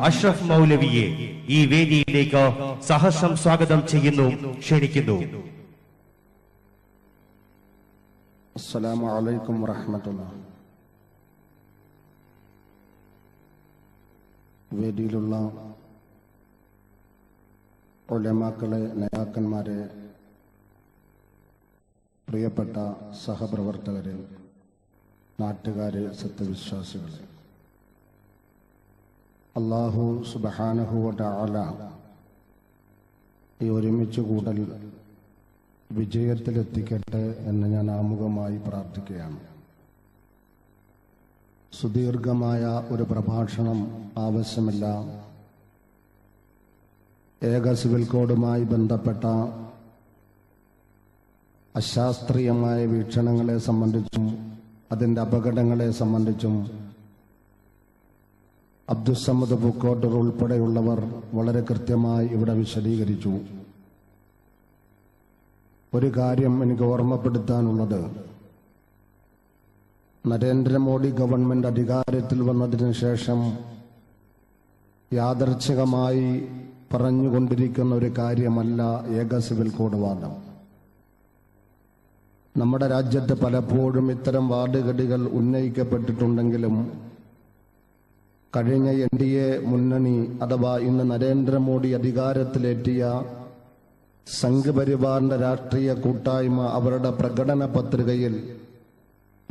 അഷ്റഫ് മൗലവിയെ ഈ വേദിയിലേക്ക് സഹസം സ്വാഗതം ചെയ്യുന്നു ക്ഷണിക്കുന്നു. അസ്സലാമു അലൈക്കും വറഹമത്തുള്ള വേദിയിലുള്ള ഒലമാക്കളെ നേതാക്കന്മാരെ പ്രിയപ്പെട്ട സഹപ്രവർത്തകരെ നാട്ടുകാരെ സത്യവിശ്വാസികളെ അള്ളാഹു സുബഹാനഹുവട്ട ആല ഈ ഒരുമിച്ച് കൂടൽ വിജയത്തിലെത്തിക്കട്ടെ എന്ന് ഞാൻ ആമുഖമായി പ്രാർത്ഥിക്കുകയാണ്. സുദീർഘമായ ഒരു പ്രഭാഷണം ആവശ്യമില്ല. ഏക സിവിൽ കോഡുമായി ബന്ധപ്പെട്ട അശാസ്ത്രീയമായ വീക്ഷണങ്ങളെ സംബന്ധിച്ചും അതിന്റെ അപകടങ്ങളെ സംബന്ധിച്ചും അബ്ദുസമ്മദ് പൂക്കോട്ടർ ഉൾപ്പെടെയുള്ളവർ വളരെ കൃത്യമായി ഇവിടെ വിശദീകരിച്ചു. ഒരു കാര്യം എനിക്ക് ഓർമ്മപ്പെടുത്താനുള്ളത്. നരേന്ദ്രമോദി ഗവൺമെന്റ് അധികാരത്തിൽ വന്നതിന് ശേഷം യാദർച്ഛികമായി പറഞ്ഞുകൊണ്ടിരിക്കുന്ന ഒരു കാര്യമല്ല ഏക സിവിൽ കോഡ് വാദം. നമ്മുടെ രാജ്യത്ത് പലപ്പോഴും ഇത്തരം വാർഡുകടികൾ ഉന്നയിക്കപ്പെട്ടിട്ടുണ്ടെങ്കിലും കഴിഞ്ഞ എൻ ഡി എ മുന്നണി അഥവാ ഇന്ന് നരേന്ദ്രമോദി അധികാരത്തിലെത്തിയ സംഘപരിവാറിന്റെ രാഷ്ട്രീയ കൂട്ടായ്മ അവരുടെ പ്രകടന പത്രികയിൽ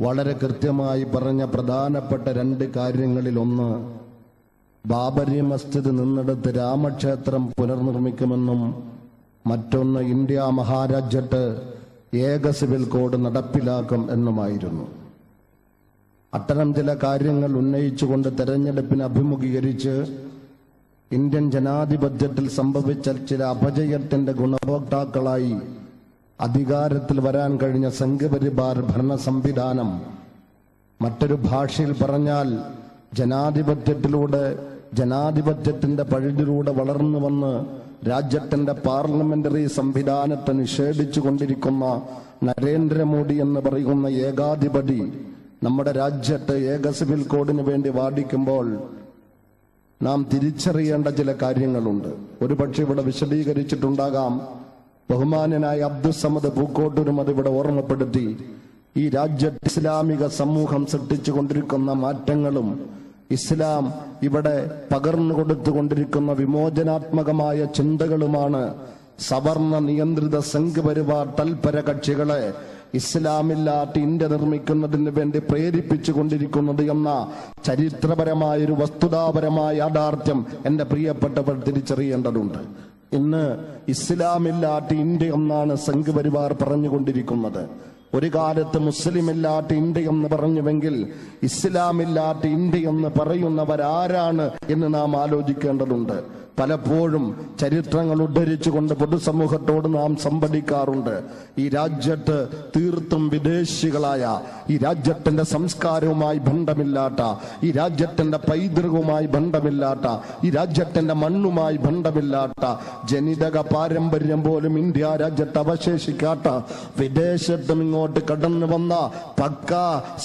വളരെ കൃത്യമായി പറഞ്ഞ പ്രധാനപ്പെട്ട രണ്ട് കാര്യങ്ങളിൽ ഒന്ന് ബാബരി മസ്ജിദ് നിന്നെടുത്ത് രാമക്ഷേത്രം പുനർനിർമ്മിക്കുമെന്നും മറ്റൊന്ന് ഇന്ത്യ മഹാരാജ്യത്ത് ഏക സിവിൽ കോഡ് നടപ്പിലാക്കും എന്നുമായിരുന്നു. അത്തരം ചില കാര്യങ്ങൾ ഉന്നയിച്ചുകൊണ്ട് തെരഞ്ഞെടുപ്പിനെ അഭിമുഖീകരിച്ച് ഇന്ത്യൻ ജനാധിപത്യത്തിൽ സംഭവിച്ച ചില അപജയത്തിന്റെ ഗുണഭോക്താക്കളായി അധികാരത്തിൽ വരാൻ കഴിഞ്ഞ സംഘപരിവാർ ഭരണ സംവിധാനം മറ്റൊരു ഭാഷയിൽ പറഞ്ഞാൽ ജനാധിപത്യത്തിലൂടെ ജനാധിപത്യത്തിന്റെ പഴുതിലൂടെ വളർന്നു വന്ന് രാജ്യത്തിന്റെ പാർലമെന്ററി സംവിധാനത്തെ നിഷേധിച്ചു കൊണ്ടിരിക്കുന്ന നരേന്ദ്രമോദി എന്ന് പറയുന്ന ഏകാധിപതി നമ്മുടെ രാജ്യത്ത് ഏക സിവിൽ കോഡിന് വേണ്ടി വാദിക്കുമ്പോൾ നാം തിരിച്ചറിയേണ്ട ചില കാര്യങ്ങളുണ്ട്. ഒരുപക്ഷെ ഇവിടെ വിശദീകരിച്ചിട്ടുണ്ടാകാം. ബഹുമാനനായ അബ്ദുസമദ് പൂക്കോട്ടൂരും അത് ഇവിടെ ഓർമ്മപ്പെടുത്തി. ഈ രാജ്യത്ത് ഇസ്ലാമിക സമൂഹം സൃഷ്ടിച്ചു കൊണ്ടിരിക്കുന്ന മാറ്റങ്ങളും ഇസ്ലാം ഇവിടെ പകർന്നു കൊടുത്തുകൊണ്ടിരിക്കുന്ന വിമോചനാത്മകമായ ചിന്തകളുമാണ് സവർണ നിയന്ത്രിത സംഘ് പരിവാർ തൽപര കക്ഷികളെ ഇസ്ലാമില്ലാത്ത ഇന്ത്യ നിർമ്മിക്കുന്നതിന് വേണ്ടി പ്രേരിപ്പിച്ചു കൊണ്ടിരിക്കുന്നത് എന്ന ചരിത്രപരമായ ഒരു വസ്തുതാപരമായ യാഥാർത്ഥ്യം എന്റെ പ്രിയപ്പെട്ടവർ തിരിച്ചറിയേണ്ടതുണ്ട്. ഇന്ന് ഇസ്ലാമില്ലാത്ത ഇന്ത്യ എന്നാണ് സംഘ് പരിവാർ പറഞ്ഞുകൊണ്ടിരിക്കുന്നത്. ഒരു കാലത്ത് മുസ്ലിമില്ലാത്ത ഇന്ത്യ എന്ന് പറഞ്ഞുവെങ്കിൽ ഇസ്ലാമില്ലാത്ത ഇന്ത്യ എന്ന് പറയുന്നവരാരാണ് എന്ന് നാം ആലോചിക്കേണ്ടതുണ്ട്. പലപ്പോഴും ചരിത്രങ്ങൾ ഉദ്ധരിച്ചുകൊണ്ട് പൊതുസമൂഹത്തോട് നാം സംവദിക്കാറുണ്ട്. ഈ രാജ്യത്ത് തീർത്തും വിദേശികളായ ഈ രാജ്യത്തിന്റെ സംസ്കാരവുമായി ബന്ധമില്ലാത്ത ഈ രാജ്യത്തിന്റെ പൈതൃകവുമായി ബന്ധമില്ലാത്ത ഈ രാജ്യത്തിന്റെ മണ്ണുമായി ബന്ധമില്ലാത്ത ജനിതക പാരമ്പര്യം പോലും ഇന്ത്യ രാജ്യത്ത് അവശേഷിക്കാത്ത വിദേശത്തും ഇങ്ങോട്ട് കടന്നു വന്ന പക്ക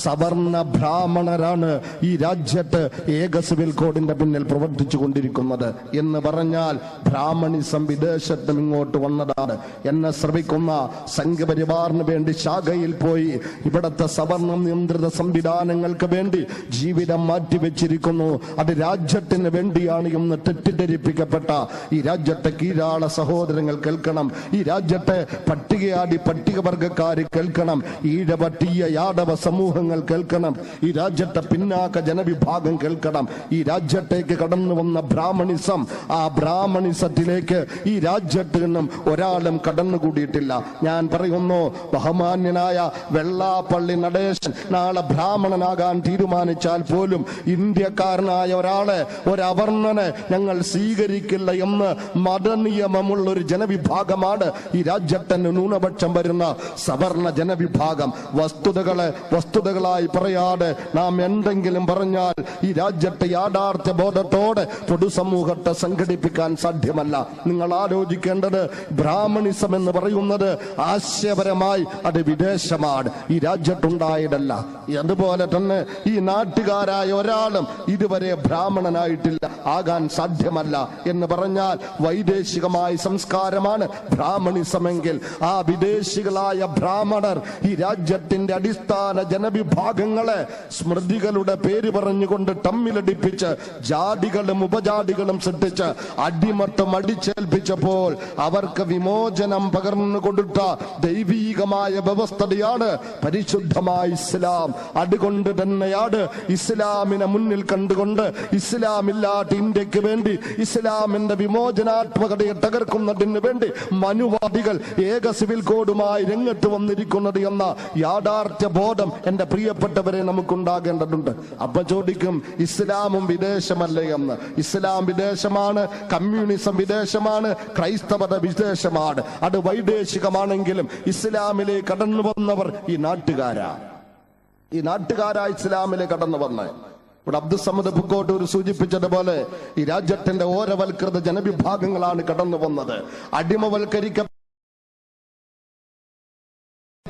സവർണ ബ്രാഹ്മണരാണ് ഈ രാജ്യത്ത് ഏക സിവിൽ കോഡിന്റെ പിന്നിൽ പ്രവർത്തിച്ചു കൊണ്ടിരിക്കുന്നത് എന്ന് പറഞ്ഞാൽ ബ്രാഹ്മണിസം വിദേശത്തും ഇങ്ങോട്ട് വന്നതാണ്. എന്നെ ശ്രമിക്കുന്ന സംഘപരിവാറിന് വേണ്ടി ശാഖയിൽ പോയി ഇവിടത്തെ സവർണ നിയന്ത്രിത സംവിധാനങ്ങൾക്ക് വേണ്ടി ജീവിതം മാറ്റിവെച്ചിരിക്കുന്നു. അത് രാജ്യത്തിന് വേണ്ടിയാണ് എന്ന് തെറ്റിദ്ധരിപ്പിക്കപ്പെട്ട ഈ രാജ്യത്തെ കീഴാള സഹോദരങ്ങൾ കേൾക്കണം. ഈ രാജ്യത്തെ പട്ടികയാടി പട്ടികവർഗക്കാർ കേൾക്കണം. ഈഴവട്ടീയ യാദവ സമൂഹങ്ങൾ കേൾക്കണം. ഈ രാജ്യത്തെ പിന്നാക്ക ജനവിഭാഗം കേൾക്കണം. ഈ രാജ്യത്തേക്ക് കടന്നു വന്ന ബ്രാഹ്മണിസം ആ ബ്രാഹ്മണിസത്തിലേക്ക് ഈ രാജ്യത്ത് നിന്നും ഒരാളും കടന്നുകൂടിയിട്ടില്ല. ഞാൻ പറയുന്നു ബഹുമാന്യനായ വെള്ളാപ്പള്ളി നടേശൻ നാളെ ബ്രാഹ്മണനാകാൻ തീരുമാനിച്ചാൽ പോലും ഇന്ത്യക്കാരനായ ഒരാളെ ഒരവർണനെ ഞങ്ങൾ സ്വീകരിക്കില്ല എന്ന് മതനിയമമുള്ള ഒരു ജനവിഭാഗമാണ് ഈ രാജ്യത്തിന് ന്യൂനപക്ഷം വരുന്ന സവർണ ജനവിഭാഗം. വസ്തുതകളെ വസ്തുതകളായി പറയാതെ നാം എന്തെങ്കിലും പറഞ്ഞാൽ ഈ രാജ്യത്തെ യാഥാർത്ഥ്യ ബോധത്തോടെ പൊതുസമൂഹത്തെ സംഘ സംഘടിപ്പിക്കാൻ സാധ്യമല്ല. നിങ്ങൾ ആലോചിക്കേണ്ടത് ബ്രാഹ്മണിസം എന്ന് പറയുന്നത് ആശയപരമായി അത് വിദേശമാണ്. ഈ രാജ്യത്തുണ്ടായതല്ല. അതുപോലെ തന്നെ ഈ നാട്ടുകാരായ ഒരാളും ഇതുവരെ ബ്രാഹ്മണനായിട്ടില്ല. ആകാൻ സാധ്യമല്ല എന്ന് പറഞ്ഞാൽ വൈദേശികമായ സംസ്കാരമാണ് ബ്രാഹ്മണിസമെങ്കിൽ. ആ വിദേശികളായ ബ്രാഹ്മണർ ഈ രാജ്യത്തിന്റെ അടിസ്ഥാന ജനവിഭാഗങ്ങളെ സ്മൃതികളുടെ പേര് പറഞ്ഞുകൊണ്ട് തമ്മിലടിപ്പിച്ച് ജാതികളും ഉപജാതികളും സൃഷ്ടിച്ച് അടിമട്ടം അടിച്ചേൽപ്പിച്ചപ്പോൾ അവർക്ക് വിമോചനം പകർന്നു കൊടുത്ത ദൈവീകമായ വ്യവസ്ഥതയാണ് പരിശുദ്ധമായ ഇസ്ലാം. അതുകൊണ്ട് തന്നെയാണ് ഇസ്ലാമിനെ മുന്നിൽ കണ്ടുകൊണ്ട് ഇസ്ലാമില്ലാത്ത ഇന്ത്യയ്ക്ക് വേണ്ടി ഇസ്ലാമിന്റെ വിമോചനാത്മകതയെ തകർക്കുന്നതിന് വേണ്ടി മനുവാദികൾ ഏക സിവിൽ കോഡുമായി രംഗത്ത് വന്നിരിക്കുന്നത് എന്ന യാഥാർത്ഥ്യ ബോധം എന്റെ പ്രിയപ്പെട്ടവരെ നമുക്കുണ്ടാകേണ്ടതുണ്ട്. അപ്പൊ ചോദിക്കും ഇസ്ലാമും വിദേശമല്ലേ എന്ന്. ഇസ്ലാം വിദേശമാണ് കമ്മ്യൂണിസം വിദേശമാണ് ക്രൈസ്തവത വിദേശമാണ്. അത് വൈദേശികമാണെങ്കിലും ഇസ്ലാമിലേക്ക് കടന്നു വന്നവർ ഈ നാട്ടുകാരാ. ഈ നാട്ടുകാരാ ഇസ്ലാമിലെ കടന്നു വന്ന്. ഇവിടെ അബ്ദുസമ്മദ് പുക്കോട്ടൂർ സൂചിപ്പിച്ചതുപോലെ ഈ രാജ്യത്തിന്റെ ഓരവൽകൃത ജനവിഭാഗങ്ങളാണ് കടന്നു വന്നത്. അടിമവൽക്കരിക്ക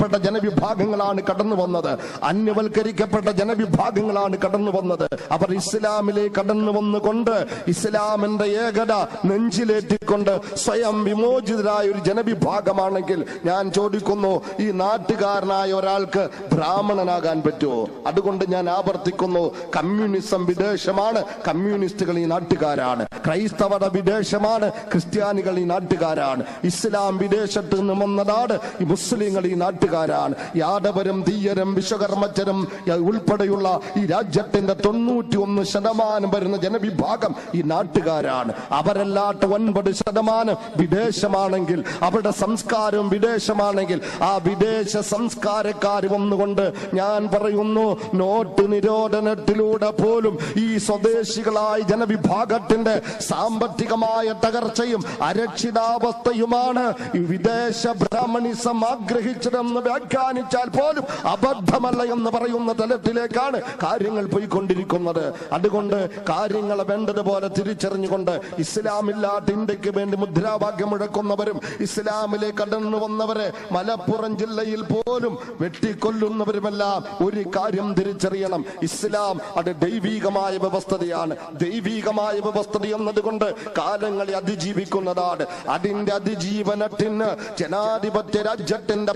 പ്പെട്ട ജനവിഭാഗങ്ങളാണ് കടന്നു വന്നത്. അന്യവൽക്കരിക്കപ്പെട്ട ജനവിഭാഗങ്ങളാണ് കടന്നു വന്നത്. അവർ ഇസ്ലാമിലേക്ക് കടന്നു വന്നുകൊണ്ട് ഇസ്ലാമിന്റെ ഏകത നെഞ്ചിലേറ്റിക്കൊണ്ട് സ്വയം വിമോചിതരായ ഒരു ജനവിഭാഗമാണെങ്കിൽ ഞാൻ ചോദിക്കുന്നു ഈ നാട്ടുകാരനായ ഒരാൾക്ക് ബ്രാഹ്മണനാകാൻ പറ്റുമോ? അതുകൊണ്ട് ഞാൻ ആവർത്തിക്കുന്നു കമ്മ്യൂണിസം വിദേശമാണ് കമ്മ്യൂണിസ്റ്റുകൾ ഈ നാട്ടുകാരാണ്. ക്രൈസ്തവത വിദേശമാണ് ക്രിസ്ത്യാനികൾ ഈ നാട്ടുകാരാണ്. ഇസ്ലാം വിദേശത്ത് നിന്ന് വന്നതാണ് ഈ മുസ്ലിങ്ങൾ ഈ നാട്ടുകാരാണ് യാദവരും തീയരും വിശ്വകർമ്മച്ചരും ഉൾപ്പെടെയുള്ള ഈ രാജ്യത്തിന്റെ തൊണ്ണൂറ്റി ഒന്ന് ശതമാനം വരുന്ന ജനവിഭാഗം ഈ നാട്ടുകാരാണ്. അവരല്ലാത്ത ഒൻപത് ശതമാനം വിദേശമാണെങ്കിൽ അവരുടെ സംസ്കാരം വിദേശമാണെങ്കിൽ ആ വിദേശ സംസ്കാരക്കാർ വന്നുകൊണ്ട് ഞാൻ പറയുന്നു നോട്ട് നിരോധനത്തിലൂടെ പോലും ഈ സ്വദേശികളായ ജനവിഭാഗത്തിന്റെ സാമ്പത്തികമായ തകർച്ചയും അരക്ഷിതാവസ്ഥയുമാണ് വിദേശ ബ്രാഹ്മണിസം ആഗ്രഹിച്ചതെന്ന് വ്യാഖ്യാനിച്ചാൽ പോലും അബദ്ധമല്ല എന്ന് പറയുന്ന തലത്തിലേക്കാണ് കാര്യങ്ങൾ പോയിക്കൊണ്ടിരിക്കുന്നത്. അതുകൊണ്ട് കാര്യങ്ങളെ വേണ്ടതുപോലെ തിരിച്ചറിഞ്ഞുകൊണ്ട് ഇസ്ലാമില്ലാത്ത ഇന്ത്യയ്ക്ക് വേണ്ടി മുദ്രാവാക്യം മുഴക്കുന്നവരും ഇസ്ലാമിലെ കടന്നു വന്നവരെ മലപ്പുറം ജില്ലയിൽ പോലും വെട്ടിക്കൊല്ലുന്നവരുമെല്ലാം ഒരു കാര്യം തിരിച്ചറിയണം. ഇസ്ലാം അത് ദൈവീകമായ വ്യവസ്ഥതയാണ്. ദൈവീകമായ വ്യവസ്ഥത എന്നതുകൊണ്ട് കാലങ്ങളെ അതിജീവിക്കുന്നതാണ്. അതിന്റെ അതിജീവനത്തിന് ജനാധിപത്യ രാജ്യത്തിന്റെ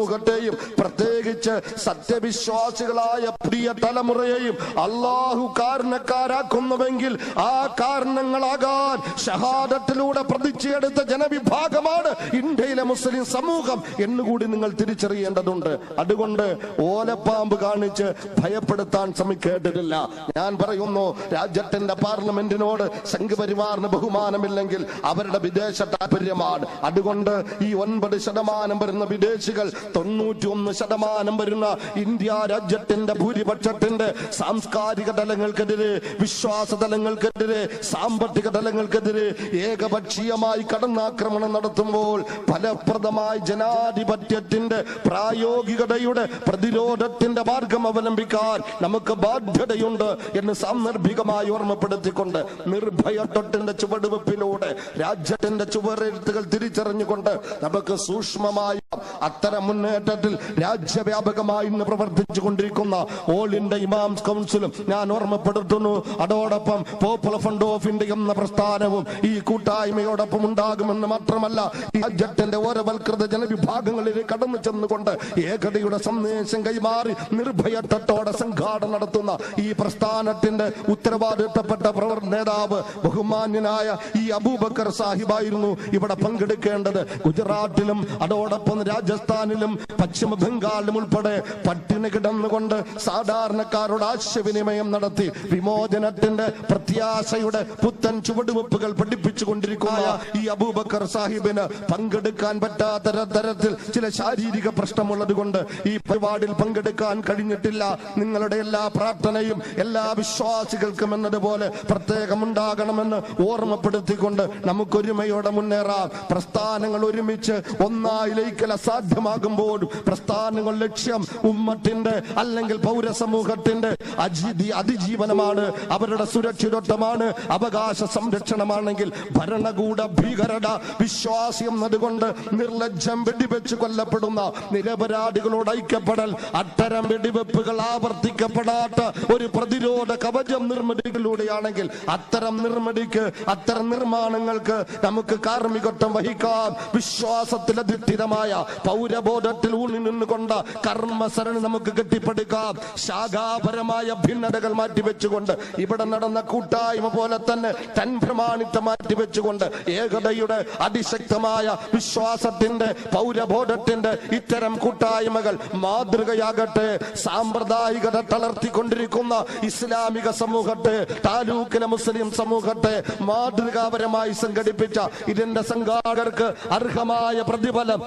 പൗരസമൂഹത്തെയും പ്രത്യേകിച്ച് സത്യവിശ്വാസികളായ പുതിയ തലമുറയെയും അള്ളാഹു കാരണക്കാരാക്കുന്നുവെങ്കിൽ ആ കാരണങ്ങളാകാൻ ഷഹാദത്തിലൂടെ പ്രതിച്ചെടുത്ത ജനവിഭാഗമാണ് ഇന്ത്യയിലെ മുസ്ലിം സമൂഹം എന്നുകൂടി നിങ്ങൾ തിരിച്ചറിയേണ്ടതുണ്ട്. അതുകൊണ്ട് ഓലപ്പാമ്പ് കാണിച്ച് ഭയപ്പെടുത്താൻ ശ്രമിക്കേണ്ടതില്ല. ഞാൻ പറയുന്നു രാജ്യത്തിന്റെ പാർലമെന്റിനോട് സംഘപരിവാറിന് ബഹുമാനമില്ലെങ്കിൽ അവരുടെ വിദേശ താല്പര്യമാണ് അതുകൊണ്ട് ഈ ഒൻപത് ശതമാനം വരുന്ന വിദേശികൾ തൊണ്ണൂറ്റി ഒന്ന് ശതമാനം വരുന്ന ഇന്ത്യ രാജ്യത്തിന്റെ ഭൂരിപക്ഷത്തിന്റെ സാംസ്കാരിക തലങ്ങൾക്കെതിരെ വിശ്വാസ തലങ്ങൾക്കെതിരെ സാമ്പത്തിക തലങ്ങൾക്കെതിരെ ഏകപക്ഷീയമായി കടന്നാക്രമണം നടത്തുമ്പോൾ ഫലപ്രദമായി ജനാധിപത്യത്തിന്റെ പ്രായോഗികതയുടെ പ്രതിരോധത്തിന്റെ മാർഗം അവലംബിക്കാൻ നമുക്ക് ബാധ്യതയുണ്ട് എന്ന് സാന്ദർഭികമായി ഓർമ്മപ്പെടുത്തിക്കൊണ്ട് നിർഭയ തൊട്ടിന്റെ ചുവടുവെപ്പിലൂടെ രാജ്യത്തിന്റെ ചുവരെഴുത്തുകൾ തിരിച്ചറിഞ്ഞുകൊണ്ട് നമുക്ക് സൂക്ഷ്മമായ അത്തരം മുന്നേറ്റത്തിൽ രാജ്യവ്യാപകമായി ഇന്ന് പ്രവർത്തിച്ചു കൊണ്ടിരിക്കുന്ന ഓൾ ഇന്ത്യ ഇമാംസ് കൗൺസിലും ഞാൻ ഓർമ്മപ്പെടുത്തുന്നു. അതോടൊപ്പം പോപ്പുലർ ഫണ്ട് ഓഫ് ഇന്ത്യ എന്ന പ്രസ്ഥാനവും ഈ കൂട്ടായ്മയോടൊപ്പം ഉണ്ടാകുമെന്ന് മാത്രമല്ല രാജ്യത്തിന്റെ ഓരവൽകൃത ജനവിഭാഗങ്ങളിൽ കടന്നു ചെന്നുകൊണ്ട് ഏകതയുടെ സന്ദേശം കൈമാറി നിർഭയത്വത്തോടെ സംഘാടനം നടത്തുന്ന ഈ പ്രസ്ഥാനത്തിന്റെ ഉത്തരവാദിത്തപ്പെട്ട പ്രവർ നേതാവ് ബഹുമാന്യനായ ഈ അബൂബക്കർ സാഹിബായിരുന്നു ഇവിടെ പങ്കെടുക്കേണ്ടത്. ഗുജറാത്തിലും അതോടൊപ്പം രാജസ്ഥാനിലും പശ്ചിമ ബംഗാളിലും ഉൾപ്പെടെ പട്ടിണി കിടന്നുകൊണ്ട് സാധാരണക്കാരോട് ആശയവിനിമയം നടത്തി വിമോചനത്തിന്റെ പ്രത്യാശയുടെ പുത്തൻ ചുവടുവെപ്പുകൾ പഠിപ്പിച്ചു കൊണ്ടിരിക്കുന്ന ഈ അബൂബക്കർ സാഹിബിന് പങ്കെടുക്കാൻ പറ്റാത്ത തരത്തിൽ ചില ശാരീരിക പ്രശ്നമുള്ളത് കൊണ്ട് ഈ പരിപാടിയിൽ പങ്കെടുക്കാൻ കഴിഞ്ഞിട്ടില്ല. നിങ്ങളുടെ എല്ലാ പ്രാർത്ഥനയും എല്ലാ വിശ്വാസികൾക്കും എന്നതുപോലെ പ്രത്യേകം ഉണ്ടാകണമെന്ന് ഓർമ്മപ്പെടുത്തിക്കൊണ്ട് നമുക്കൊരുമയോടെ മുന്നേറാം. പ്രസ്ഥാനങ്ങൾ ഒരുമിച്ച് ഒന്നായി ലയിക്കൽ അസാധ്യ അസാധ്യമാകുമ്പോഴും പ്രസ്ഥാനങ്ങൾ ലക്ഷ്യം ഉമ്മത്തിന്റെ അല്ലെങ്കിൽ പൗരസമൂഹത്തിന്റെ അജിതി അതിജീവനമാണ് അവരുടെ സുരക്ഷിതത്വമാണ് അവകാശ സംരക്ഷണമാണെങ്കിൽ ഭരണകൂട ഭീകരത വിശ്വാസി എന്നതുകൊണ്ട് നിർലജ്ജം വെടിവെച്ച് കൊല്ലപ്പെടുന്ന നിരപരാധികളോട് ഐക്യപ്പെടൽ അത്തരം വെടിവെപ്പുകൾ ആവർത്തിക്കപ്പെടാത്ത ഒരു പ്രതിരോധ കവചം നിർമ്മിതികളിലൂടെയാണെങ്കിൽ അത്തരം നിർമ്മിതിക്ക് അത്തരം നിർമ്മാണങ്ങൾക്ക് നമുക്ക് കാർമ്മികത്വം വഹിക്കാം. വിശ്വാസത്തിലധിഷ്ഠിതമായ പൗരബോധത്തിൽ ഊന്നി നിന്നുകൊണ്ട് കർമ്മസരണി നമുക്ക് കെട്ടിപ്പടുക്കാം. ശാഖാപരമായ ഭിന്നതകൾ മാറ്റിവെച്ചുകൊണ്ട് ഇവിടെ നടന്ന കൂട്ടായ്മ പോലെ തന്നെ തൻ പ്രമാണിത്വം മാറ്റിവെച്ചുകൊണ്ട് ഏകതയുടെ അതിശക്തമായ വിശ്വാസത്തിന്റെ പൗരബോധത്തിന്റെ ഇത്തരം കൂട്ടായ്മകൾ മാതൃകയാകട്ടെ സാമ്പ്രദായികത തളർത്തിക്കൊണ്ടിരിക്കുന്ന ഇസ്ലാമിക സമൂഹത്തെ താലൂക്കിലെ മുസ്ലിം സമൂഹത്തെ മാതൃകാപരമായി സംഘടിപ്പിച്ച ഇതിന്റെ സംഘാടകർക്ക് അർഹമായ പ്രതിഫലം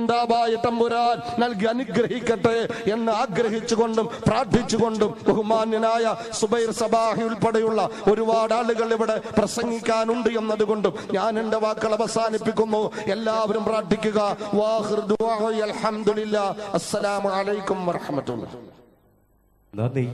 ജഗന്യന്താവായ തമ്പുരാൻ നൽകി അനുഗ്രഹിക്കട്ടെ എന്ന് ആഗ്രഹിച്ചുകൊണ്ടും പ്രാർത്ഥിച്ചുകൊണ്ടും ബഹുമാന്യനായ സുബൈർ സബാഹി ഉൾപ്പെടെയുള്ള ഒരുപാട് ആളുകൾ ഇവിടെ പ്രസംഗിക്കാനുണ്ട് എന്നതുകൊണ്ടും ഞാൻ എന്റെ വാക്കുകൾ അവസാനിപ്പിക്കുന്നു. എല്ലാവരും പ്രാർത്ഥിക്കുക. അസ്സലാമു അലൈക്കും വറഹ്മത്തുള്ളാഹി. നന്ദി.